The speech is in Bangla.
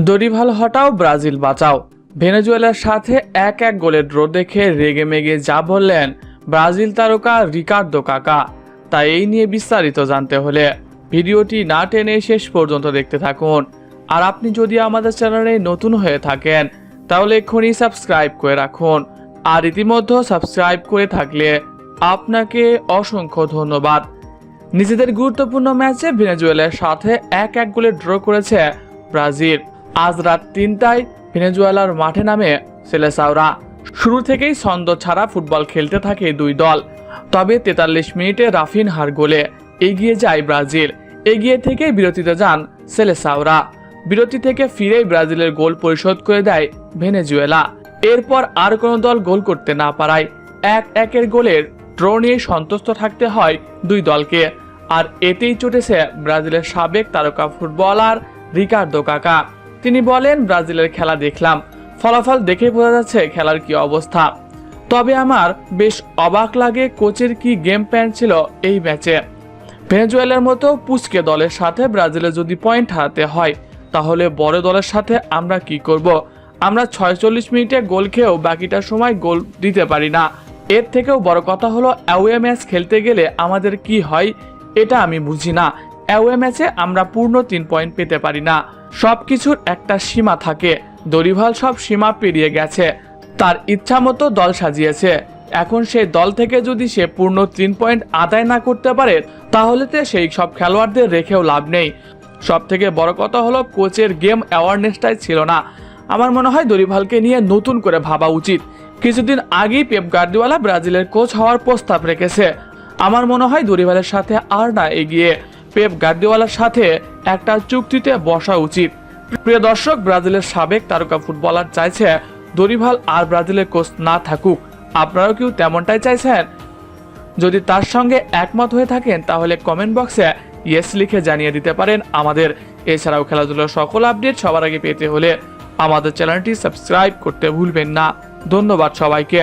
দরিভাল হটাও, ব্রাজিল বাঁচাও। ভেনেজুয়েলার সাথে এক এক গোলের ড্র দেখে রেগে মেগে যা বললেন ব্রাজিল তারকা রিকার্দো কাকা। তাই এই নিয়ে বিস্তারিত জানতে হলে ভিডিওটি না টেনে শেষ পর্যন্ত দেখতে থাকুন। আর আপনি যদি আমাদের চ্যানেলে নতুন হয়ে থাকেন, তাহলে এক্ষুনি সাবস্ক্রাইব করে রাখুন। আর ইতিমধ্যে সাবস্ক্রাইব করে থাকলে আপনাকে অসংখ্য ধন্যবাদ। নিজেদের গুরুত্বপূর্ণ ম্যাচে ভেনেজুয়েলার সাথে এক এক গোলে ড্র করেছে ব্রাজিল। আজ রাত তিনটায় ভেনেজুয়েলার মাঠে নামে সেলেসাওরা। শুরু থেকেই ছন্দ ছাড়া ফুটবল খেলতে থাকে দুই দল। তবে তেতাল্লিশ মিনিটে রাফিন হার গোলে এগিয়ে যায় ব্রাজিল। এগিয়ে থেকে বিরতিতে যান সেলেসাওরা। বিরতি থেকে ফিরেই ব্রাজিলের গোল পরিশোধ করে দেয় ভেনেজুয়েলা। এরপর আর কোনো দল গোল করতে না পারায় এক একের গোলের ড্র নিয়ে সন্তুষ্ট থাকতে হয় দুই দলকে। আর এতেই চটেছে ব্রাজিলের সাবেক তারকা ফুটবলার রিকার্দো কাকা। তিনি বলেন, ব্রাজিলের খেলা দেখলাম। ফলাফল দেখে বোঝা যাচ্ছে খেলার কি অবস্থা। তবে আমার বেশ অবাক লাগে কোচের কি গেম প্ল্যান ছিল এই ম্যাচে। ভেনেজুয়েলার মতো পুচকে দলের সাথে ব্রাজিলে যদি পয়েন্ট হারাতে হয়, তাহলে বড় দলের সাথে আমরা কি করব? আমরা ছয়চল্লিশ মিনিটে গোল খেয়েও বাকিটা সময় গোল দিতে পারি না। এর থেকেও বড় কথা হলো অ্যাওয়ে ম্যাচ খেলতে গেলে আমাদের কি হয়, এটা আমি বুঝি না। অ্যাওয়ে ম্যাচে আমরা পূর্ণ তিন পয়েন্ট পেতে পারি না। সব কিছুর একটা সীমা থাকে। দরিভাল সব সীমা পেরিয়ে গেছে। তার ইচ্ছা মতো দল সাজিয়েছে। এখন সেই দল থেকে যদি সে পূর্ণ তিন পয়েন্ট আদায় না করতে পারে, তাহলে তো সেই সব খেলোয়াড়দের রেখেও লাভ নেই। সব থেকে বড় কথা হলো কোচের গেম অ্যাওয়ারনেসটাই ছিল না। আমার মনে হয় দরিভালকে নিয়ে নতুন করে ভাবা উচিত। কিছুদিন আগেই পেপ গার্দিওয়ালা ব্রাজিলের কোচ হওয়ার প্রস্তাব রেখেছে। আমার মনে হয় দরিভালের সাথে আর না এগিয়ে। পেপ গার্দিওয়ালার সাথে একটা চুক্তিতে বসা উচিত। প্রিয় দর্শক, ব্রাজিলের সাবেক তারকা ফুটবলার চাইছে দরিভাল আর ব্রাজিলের কোচ না থাকুক। আপনারাও কেউ তেমনটাই চাইছেন? যদি তার সঙ্গে একমত হয়ে থাকেন, তাহলে কমেন্ট বক্সে ইয়েস লিখে জানিয়ে দিতে পারেন আমাদের। এছাড়াও খেলাধুলার সকল আপডেট সবার আগে পেতে হলে আমাদের চ্যানেলটি সাবস্ক্রাইব করতে ভুলবেন না। ধন্যবাদ সবাইকে।